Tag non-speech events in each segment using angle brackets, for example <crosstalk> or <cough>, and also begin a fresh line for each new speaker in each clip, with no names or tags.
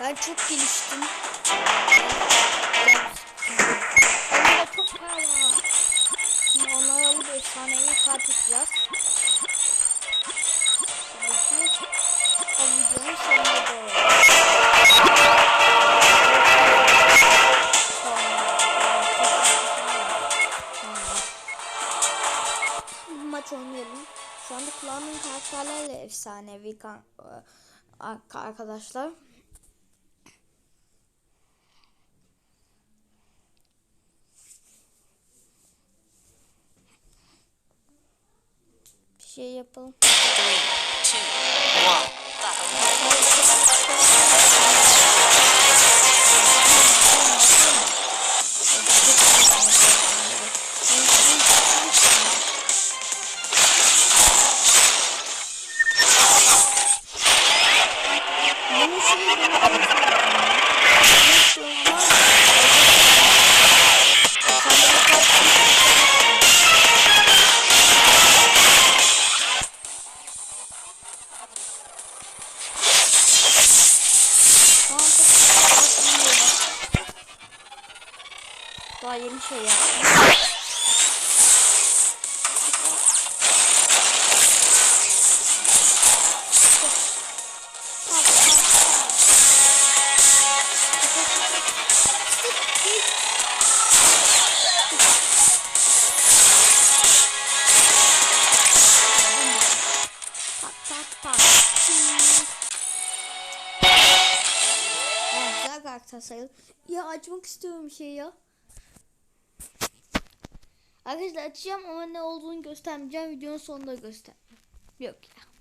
Ben çok geliştim. Onda çok para var. Şimdi onları alıp efsanevi kart tutacağız. Belki o videonun. Bu maç oynayalım. Şu anda kullandığım karakterlerle efsanevi arkadaşlar. Şey yapalım.
Three, two, one,
我晕血呀 Arkadaşlar açacağım ama ne olduğunu göstermeyeceğim. Videonun sonunda göstereceğim. Yok ya.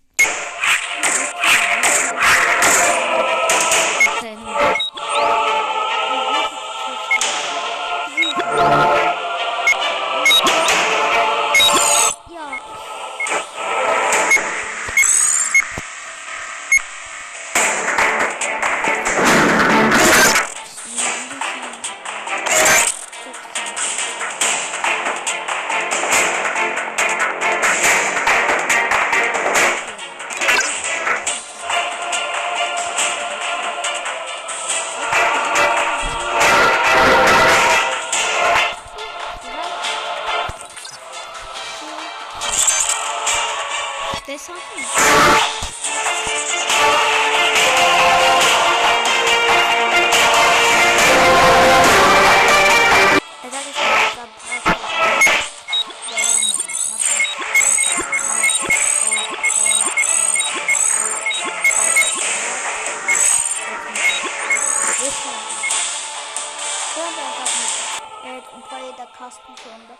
Evet, Umpa'yı da kastım sonunda.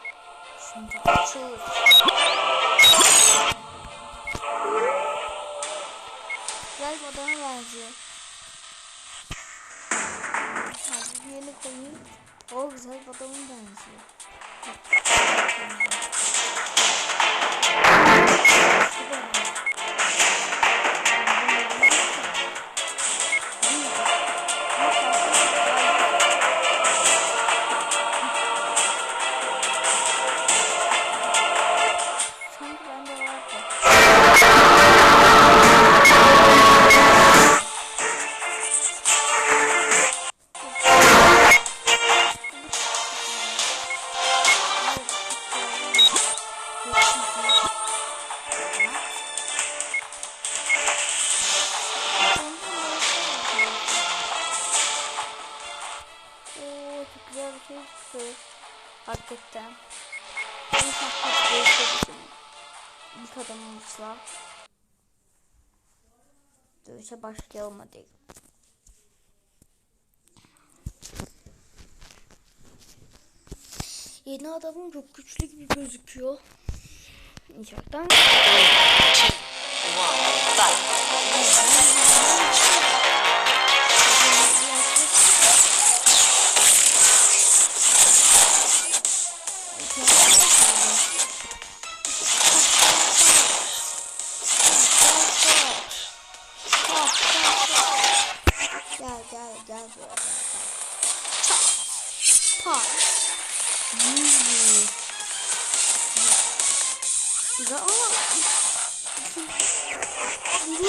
Şimdi açıyoruz. Güzel bir adama benziyor. Hadi bir yeni koyayım. O güzel bir adama benziyor. Bak. Şurada mı? Sanki hadi. Yeni adamım çok güçlü gibi gözüküyor. İnşaattan.
Three,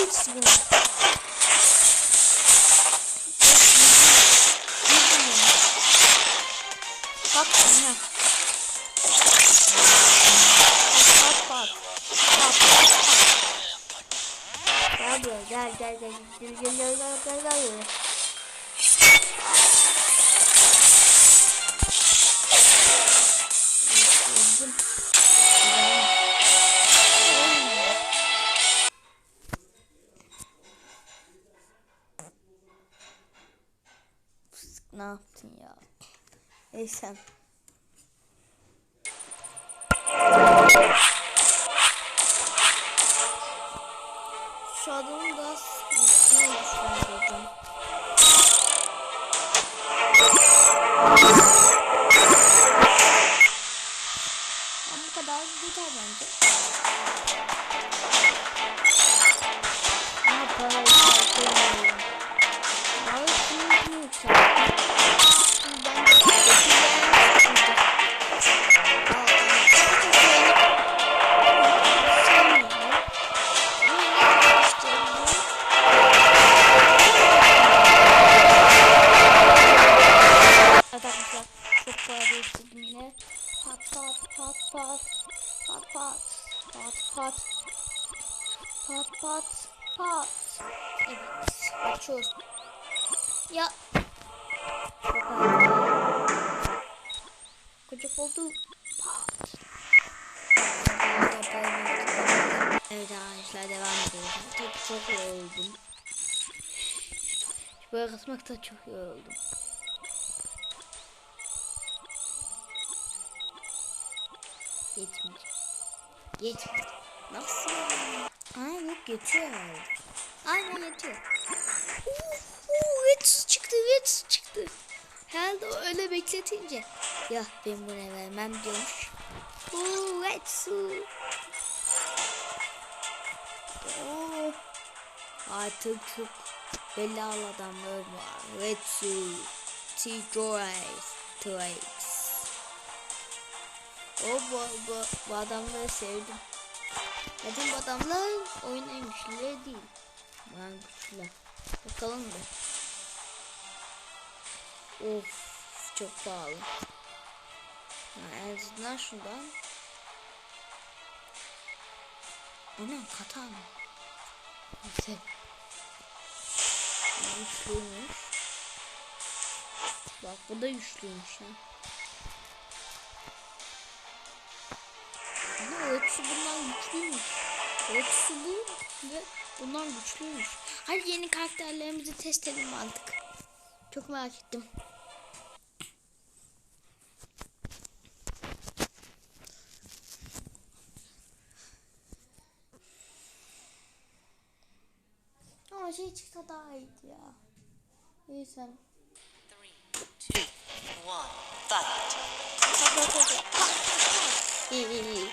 İlginç bu. Yaptın ya? Neyse. Şu adamı Kısmakta çok yoruldum. Yetmedi. Yetmedi. Nasıl? Aa yok yetiyor herhalde. Aynen yetiyor. Uuu Vetsus çıktı Vetsus çıktı. Herhalde öyle bekletince. Ya ben buna vermem diyormuş. Uuu Vetsus. Oo. Artık çok belalı adamlar var. Vetsu, T-Joyce, Trax. O bu, bu, bu adamları sevdim. Zaten bu adamlar oyun en güçlüleri değil. Ben güçlüler. Bakalım da. Of çok pahalı. Ha, en azından şuradan. Anam katana. Neyse. Güçlüymüş. Bak bu da güçlüymüş ha. Ama ölçüsü bundan güçlüymüş. Ölçüsü bu ve bundan güçlüymüş. Hadi yeni karakterlerimizi test edelim artık. Çok merak ettim. Ama şey çıksa daha iyiydi ya. Neyse.
Three, two, one, fight.
İyi iyi iyi.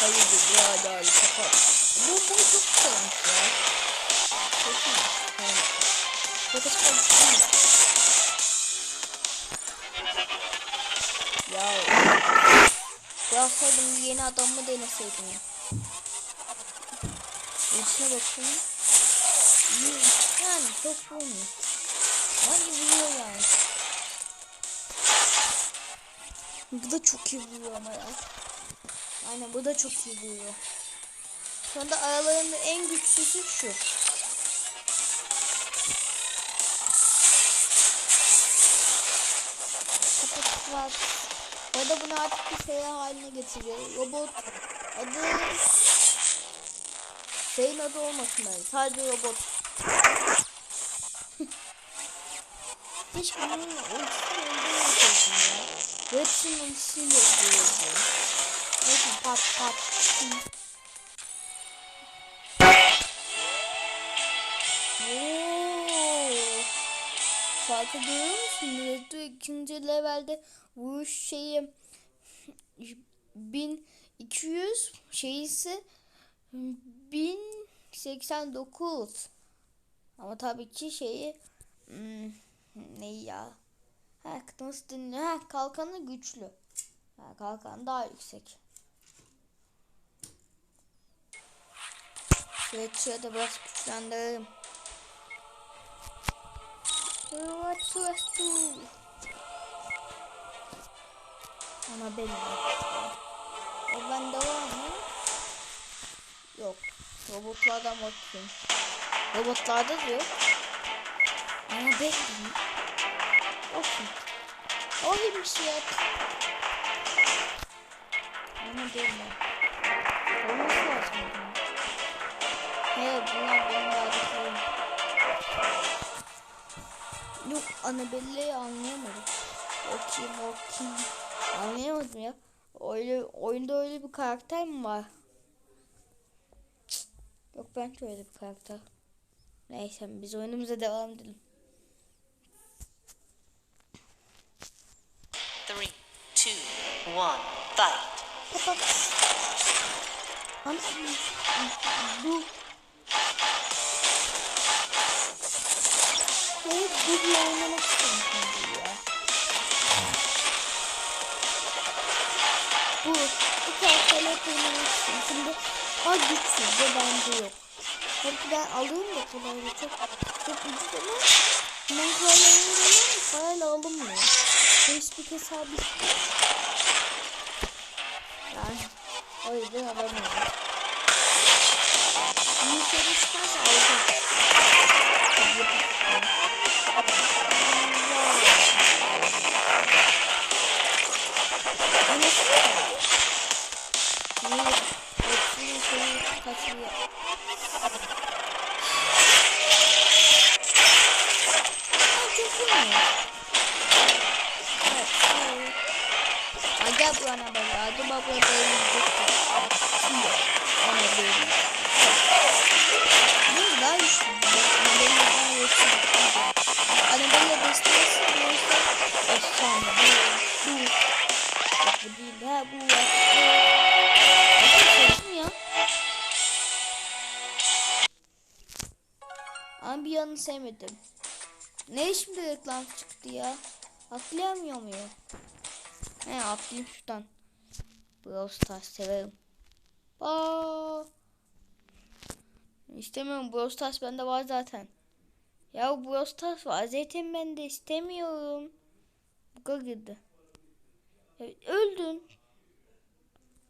Hayır bir daha daha iyi kapat. Bu bu çok güzelmiş ya. Çok iyi. Çok güzel. Ya. Bıraksaydım yeni adamı deneseydim ya. İçine bakayım. Yani çok vurmuyor. Hangi vuruyor yani? Bu da çok iyi vuruyor ama ya. Aynen bu da çok iyi vuruyor. Şu anda aralarında en güçsüzü şu. Kapat var. Ya da bunu artık bir şey haline getiriyor. Robot adı şeyin adı olmasın bence. Sadece robot. Hiç bunun ultisini öldürmeyecektim ya. Hepsinin ultisiyle öldürüyordu. Neyse pat pat. Farkı görüyor musun? Naruto ikinci levelde vuruş şeyi 1200 şey ise 1089 ama tabii ki şeyi hmm, ne ya? Ha nasıl dinliyor? Ha kalkanı güçlü. Ha, kalkan daha yüksek. Şöyle de biraz güçlendirelim. Evet şurası Ama benim O bende var mı? Yok. Robotlardan bakayım. Robotlarda da Ama bekleyin. Olsun. O gibi bir şey yap. Ama değil mi? Olması lazım. He bunlar benim verdiklerim. Yok Annabelle'yi anlayamadım. O kim o kim? Anlayamadım ya. Öyle, oyunda öyle bir karakter mi var? Yok bence öyle bir karakter. Neyse biz oyunumuza devam edelim.
Three, two, one, fight.
Bu. Bu bir oynamak istiyorum şimdi ya. Bu, bu karakterle oynamak istiyorum. Şimdi az güçsüz ve bende yok. Belki ben alırım da kolayla çok çok ucuz ama ben kolayla ama parayla alınmıyor. Facebook hesabı yani o yüzden alamıyorum. Şey çıkarsa alacağım. Tabii Acaba bu ana böyle Şimdi ona böyle. Bu daha güçlü. Ana böyle daha güçlü. Ana böyle destesi olursa efsane. Bu, bu. Değil ha bu seçim ya. Ama bir yanını sevmedim. Ne şimdi reklam çıktı ya? Atlayamıyor muyum? He atlayayım şuradan. Brawl Stars severim. Aa. İstemiyorum Brawl Stars bende var zaten. Ya Brawl Stars var zaten ben de istemiyorum. Bu kadar girdi. Ya, öldün.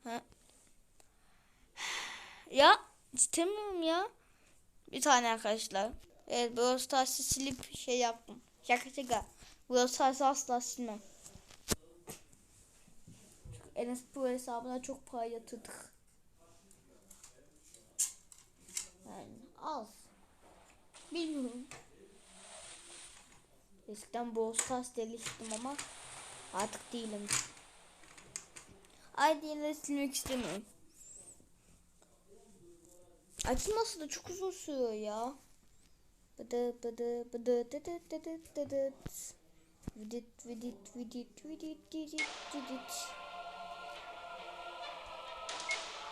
Ha. Ya istemiyorum ya. Bir tane arkadaşlar. Evet Brawl Stars'ı silip şey yaptım. Şaka şaka. Brawl Stars'ı asla silmem. Enes Pro hesabına çok para yatırdık. Yani az. Bilmiyorum. Eskiden Brawl Stars delistim ama artık değilim. Diye silmek istemiyorum. Açılması da çok uzun sürüyor ya. Bıdı bıdı bıdı dıdı dıdı dıdı. Vidit vidit vidit vidit vidit vidit.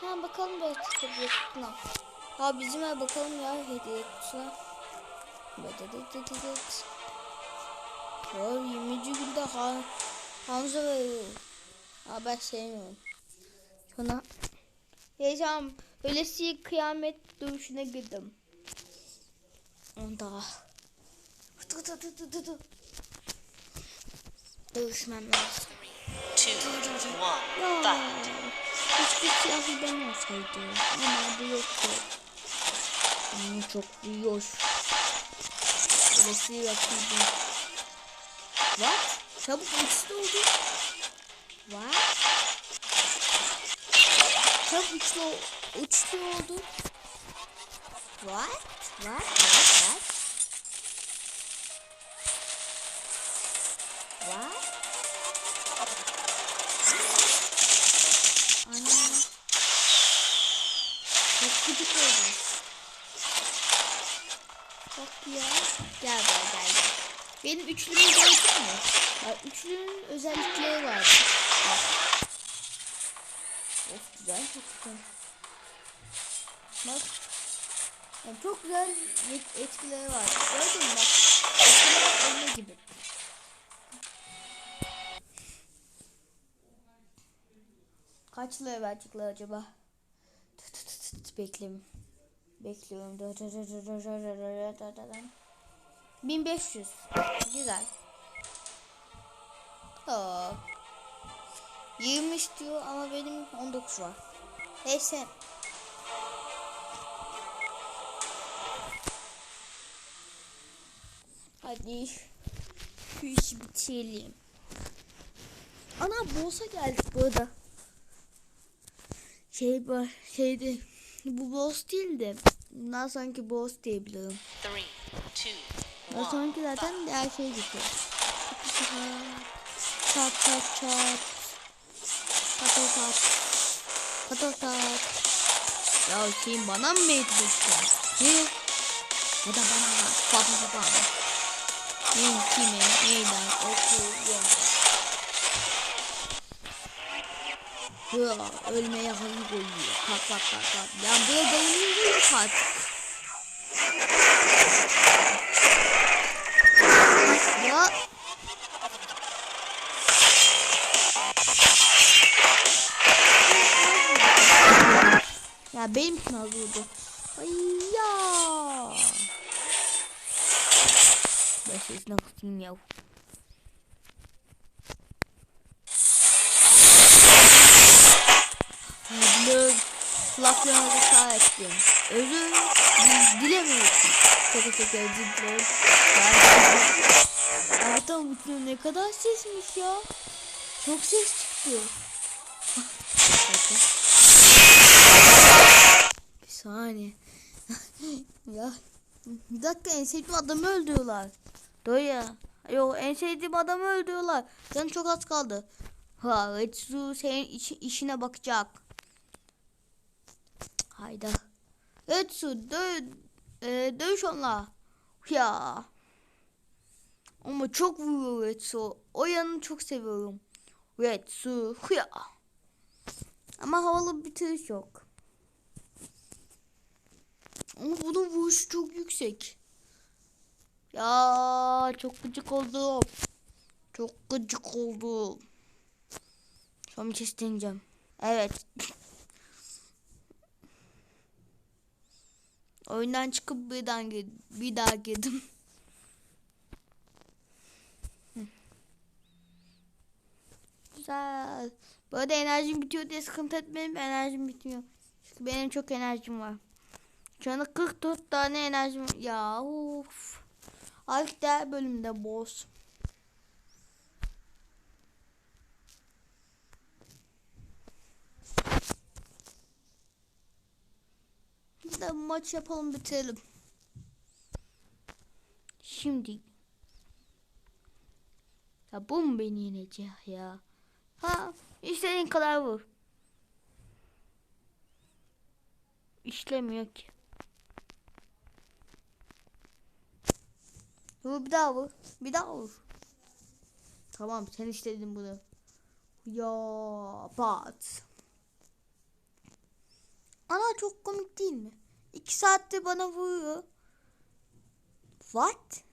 Ha bakalım belki hediye kutusuna. Ha bizim ev bakalım ya hediye kutusuna. Dıdı. Ya 20. günde Han Hamza veriyor. Ha ben sevmiyorum. Şuna. Yaşam ölesi kıyamet dövüşüne girdim. Onda. Dı dı dı dı dı. Dövüşmem lazım.
Two, one, fight.
Keşke silahı ben olsaydı. Ama bu yoktu. Hmm, çok büyüyor. Ölesi yapıyordum. What? Çabuk uçtu oldu. What? Çabuk uçtu, uçtu oldu. What? What? What? Çok gıcık oldu. Bak ya. Gel buraya gel. Benim üçlümü gördün mü? Bak üçlünün özellikleri var. Bak. Of güzel çok güzel. Bak. Yani çok güzel et- etkileri var. Gördün mü bak. Etkiler elma gibi. Kaç lira verecekler acaba? Exit bekliyorum. Bekliyorum. 1500. Güzel. Aa. 20 istiyor ama benim 19 var. Neyse. Hadi şu işi bitirelim. Ana bolsa geldik burada. Şey var şeydi bu boss değil de bundan sanki boss diyebilirim.
One.
sonraki zaten her şey gidiyor. Çat çat çat. Tat tat tat. Tat tat tat. Ya şeyin bana mı meydan ediyorsun? Ne? Ya da bana bak. Baba baba. Benim kime meydan okuyor. Ya ölmeye hazır koyuyor. Pat pat pat pat. Ya buraya dayanınca yok artık. Ya. Ya benim için az vurdu. Ay ya. Ben sesine kısayım ya. Kulaklarına sağ ettim. Özür dil- dilemiyorum. Şaka şaka Ay tamam bu ne kadar sesmiş ya. Çok ses çıktı. Bir saniye. <laughs> ya bir dakika en sevdiğim adamı öldürüyorlar. Dur ya. Yok en sevdiğim adamı öldürüyorlar. Canım çok az kaldı. Ha Retsu senin işi- işine bakacak. Hayda. Retsu dö e, dövüş onunla. Ya. Ama çok vuruyor Retsu. O yanını çok seviyorum. Retsu. Ya. Ama havalı bir tırış yok. Ama bunun vuruşu çok yüksek. Ya çok gıcık oldum. Çok gıcık oldum. Son bir deneyeceğim. Evet. <laughs> Oyundan çıkıp bir daha, bir daha girdim. Güzel. Bu arada enerjim bitiyor diye sıkıntı etmeyin. Enerjim bitmiyor. Çünkü benim çok enerjim var. Şu anda 44 tane enerjim Ya of. Artık diğer bölümde boss. De maç yapalım bitirelim. Şimdi. Ya bu mu beni yenecek ya? Ha istediğin kadar vur. İşlemiyor ki. Vur bir daha vur. Bir daha vur. Tamam sen istedin bunu. Ya pat. Ana çok komik değil mi? İki saatte bana vuruyor. What?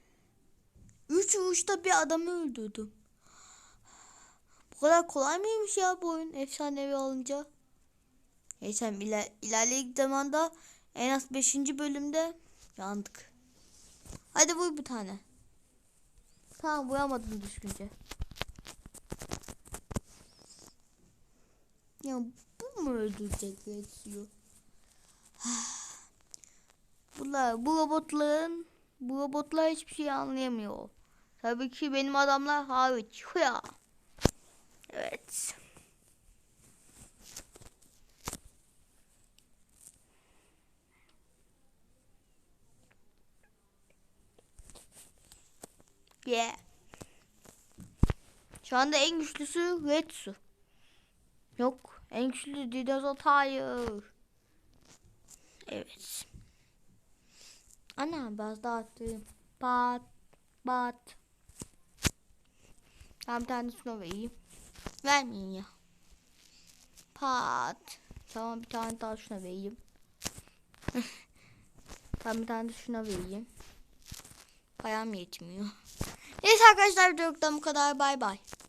Üç vuruşta bir adamı öldürdüm. Bu kadar kolay mıymış ya bu oyun efsanevi olunca? Neyse iler ilerleyen zamanda en az 5. bölümde yandık. Hadi vur bir tane. Tamam vuramadım düzgünce. Ya bu mu öldürecek Reds'yu? <sighs> Bunlar bu robotların bu robotlar hiçbir şey anlayamıyor. Tabii ki benim adamlar hariç. Hıya. Evet. Yeah. Şu anda en güçlüsü Retsu. Yok. En güçlü dinozor hayır. Evet. Ana biraz daha. Pat. Pat. Tamam bir tane şuna vereyim. Vermeyin ya. Pat. Tamam bir tane daha şuna vereyim. tamam bir tane de şuna vereyim. Param yetmiyor. Neyse arkadaşlar videodan bu kadar. Bay bay.